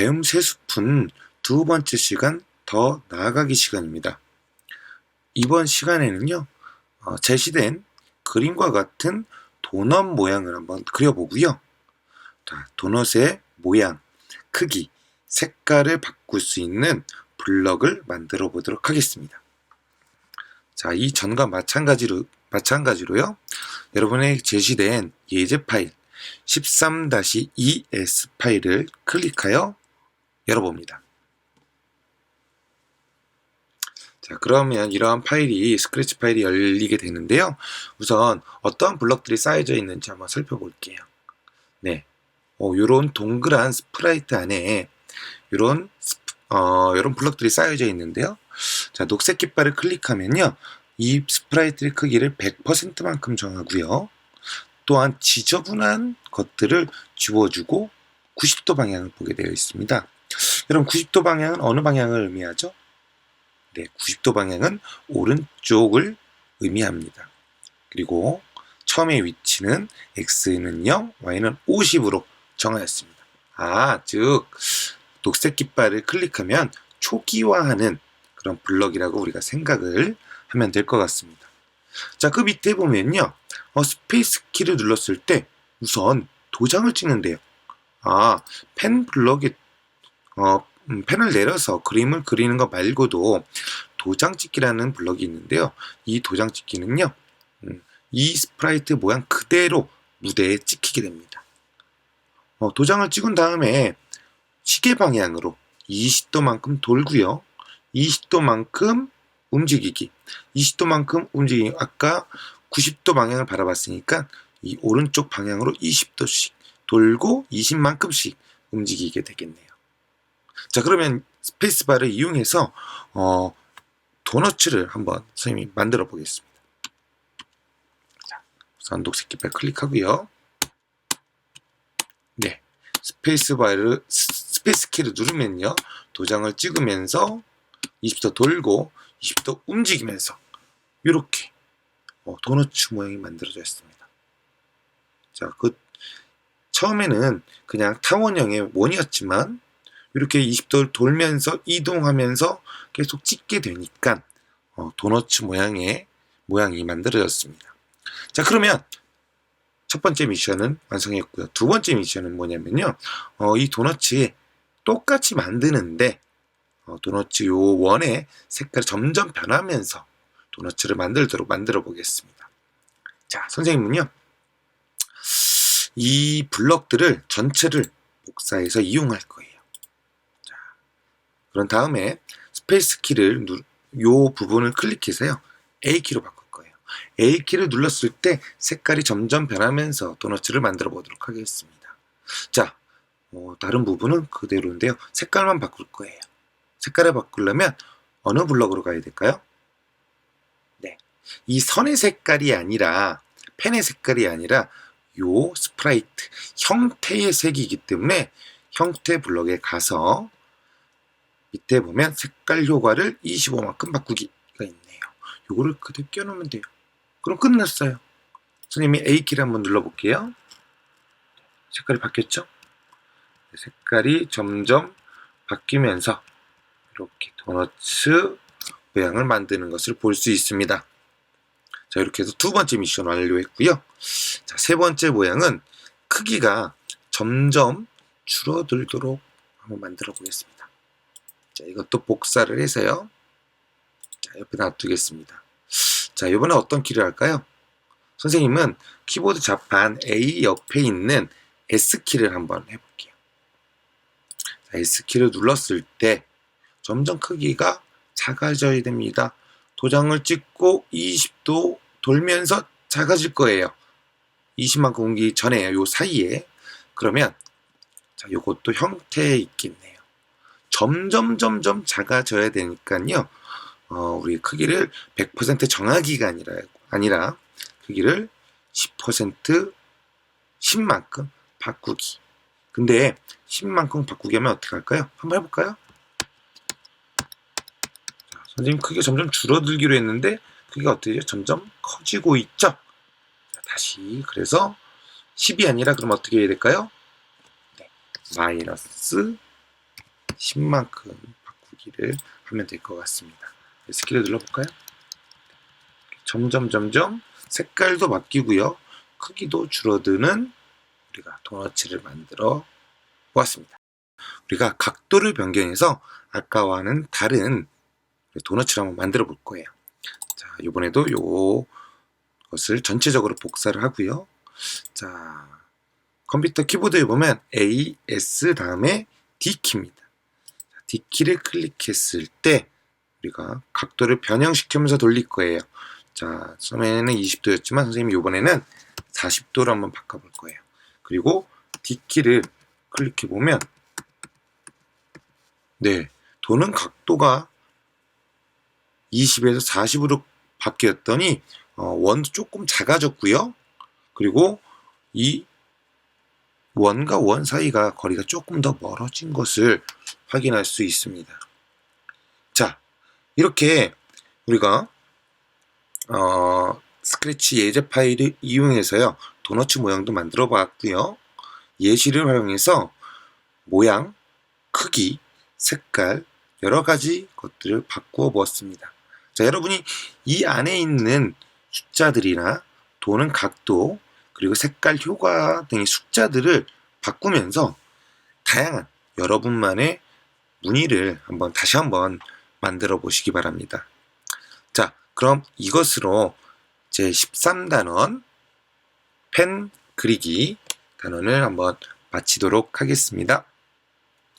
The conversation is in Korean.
배움 세 스푼 두 번째 시간 더 나아가기 시간입니다. 이번 시간에는요, 어, 제시된 그림과 같은 도넛 모양을 한번 그려보고요. 자, 도넛의 모양, 크기, 색깔을 바꿀 수 있는 블럭을 만들어 보도록 하겠습니다. 자, 이 전과 마찬가지로, 마찬가지로요. 여러분의 제시된 예제 파일 13-2S 파일을 클릭하여 열어봅니다. 자, 그러면 이러한 파일이 스크래치 파일이 열리게 되는데요. 우선 어떠한 블럭들이 쌓여져 있는지 한번 살펴볼게요. 네. 어, 요런 동그란 스프라이트 안에 요런 어, 요런 블럭들이 쌓여져 있는데요. 자, 녹색 깃발을 클릭하면요. 이 스프라이트의 크기를 100%만큼 정하고요. 또한 지저분한 것들을 지워주고 90도 방향을 보게 되어 있습니다. 여러분 90도 방향은 어느 방향을 의미하죠? 네, 90도 방향은 오른쪽을 의미합니다. 그리고 처음의 위치는 x는 0, y는 50으로 정하였습니다. 아, 즉 녹색 깃발을 클릭하면 초기화하는 그런 블럭이라고 우리가 생각을 하면 될 것 같습니다. 자, 그 밑에 보면요. 어, 스페이스 키를 눌렀을 때 우선 도장을 찍는데요. 아, 펜 블럭에 어, 음, 펜을 내려서 그림을 그리는 것 말고도 도장 찍기라는 블럭이 있는데요. 이 도장 찍기는요. 음, 이 스프라이트 모양 그대로 무대에 찍히게 됩니다. 어, 도장을 찍은 다음에 시계 방향으로 20도만큼 돌고요. 20도만큼 움직이기. 20도만큼 움직이기. 아까 90도 방향을 바라봤으니까 이 오른쪽 방향으로 20도씩 돌고 20만큼씩 움직이게 되겠네요. 자, 그러면 스페이스바를 이용해서 어, 도너츠를 한번 선생님이 만들어 보겠습니다. 자, 우선 녹색 깃발 클릭하고요. 네, 스페이스바를 스- 스페이스 키를 누르면요, 도장을 찍으면서 20도 돌고 20도 움직이면서 이렇게 어, 도너츠 모양이 만들어져 있습니다. 자, 그 처음에는 그냥 타원형의 원이었지만 이렇게 20도를 돌면서 이동하면서 계속 찍게 되니까 어, 도너츠 모양의 모양이 만들어졌습니다. 자, 그러면 첫 번째 미션은 완성했고요. 두 번째 미션은 뭐냐면요. 어, 이 도너츠에 똑같이 만드는데 어, 도너츠 요 원의 색깔이 점점 변하면서 도너츠를 만들도록 만들어 보겠습니다. 자, 선생님은요. 이 블럭들을 전체를 복사해서 이용할 거예요. 자, 그런 다음에 스페이스 키를 누, 요 부분을 클릭해서요. A 키로 바꿀 거예요. A 키를 눌렀을 때 색깔이 점점 변하면서 도너츠를 만들어 보도록 하겠습니다. 자, 어, 다른 부분은 그대로인데요. 색깔만 바꿀 거예요. 색깔을 바꾸려면 어느 블럭으로 가야 될까요? 네. 이 선의 색깔이 아니라 펜의 색깔이 아니라 요 스프라이트 형태의 색이기 때문에 형태 블럭에 가서 밑에 보면 색깔 효과를 25만큼 바꾸기가 있네요. 요거를 그대로 껴놓으면 돼요. 그럼 끝났어요. 선생님이 A키를 한번 눌러볼게요. 색깔이 바뀌었죠? 색깔이 점점 바뀌면서 이렇게 도너츠 모양을 만드는 것을 볼 수 있습니다. 자, 이렇게 해서 두 번째 미션 완료했고요. 자, 세 번째 모양은 크기가 점점 줄어들도록 한번 만들어 보겠습니다. 자, 이것도 복사를 해서요. 자, 옆에 놔두겠습니다. 자, 이번에 어떤 키를 할까요? 선생님은 키보드 좌판 A 옆에 있는 S키를 한번 해볼게요. 자, S키를 눌렀을 때 점점 크기가 작아져야 됩니다. 도장을 찍고 20도 돌면서 작아질 거예요. 20만큼 옮기 전에 요 사이에 그러면 자 요것도 형태에 있겠네요. 점점 점점 작아져야 되니까요. 어, 우리 크기를 100% 정하기가 아니라 아니라 크기를 10% 10만큼 바꾸기. 근데 10만큼 바꾸기 하면 어떻게 할까요? 한번 해볼까요? 자, 선생님 크기가 점점 줄어들기로 했는데 크기가 어떻게 되죠? 점점 커지고 있죠? 자, 다시 그래서 10이 아니라 그럼 어떻게 해야 될까요? 네, 마이너스 10만큼 바꾸기를 하면 될 것 같습니다. 스킬을 눌러볼까요? 점점 점점 색깔도 바뀌고요. 크기도 줄어드는 우리가 도너츠를 만들어 보았습니다. 우리가 각도를 변경해서 아까와는 다른 도너츠를 한번 만들어 볼 거예요. 자, 이번에도 요 것을 전체적으로 복사를 하고요. 자, 컴퓨터 키보드에 보면 A, S 다음에 D키입니다. D키를 클릭했을 때 우리가 각도를 변형시키면서 돌릴 거예요. 자, 처음에는 20도였지만 선생님이 이번에는 40도로 한번 바꿔볼 거예요. 그리고 D키를 클릭해 보면 네, 도는 각도가 20에서 40으로 바뀌었더니 어, 원도 조금 작아졌고요. 그리고 이 원과 원 사이가 거리가 조금 더 멀어진 것을 확인할 수 있습니다. 자, 이렇게 우리가 어, 스크래치 예제 파일을 이용해서요 도너츠 모양도 만들어 봤고요 예시를 활용해서 모양, 크기, 색깔 여러 가지 것들을 바꾸어 보았습니다. 자, 여러분이 이 안에 있는 숫자들이나 도는 각도 그리고 색깔 효과 등의 숫자들을 바꾸면서 다양한 여러분만의 무늬를 한번 다시 한번 만들어 보시기 바랍니다. 자, 그럼 이것으로 제 13단원 펜 그리기 단원을 한번 마치도록 하겠습니다.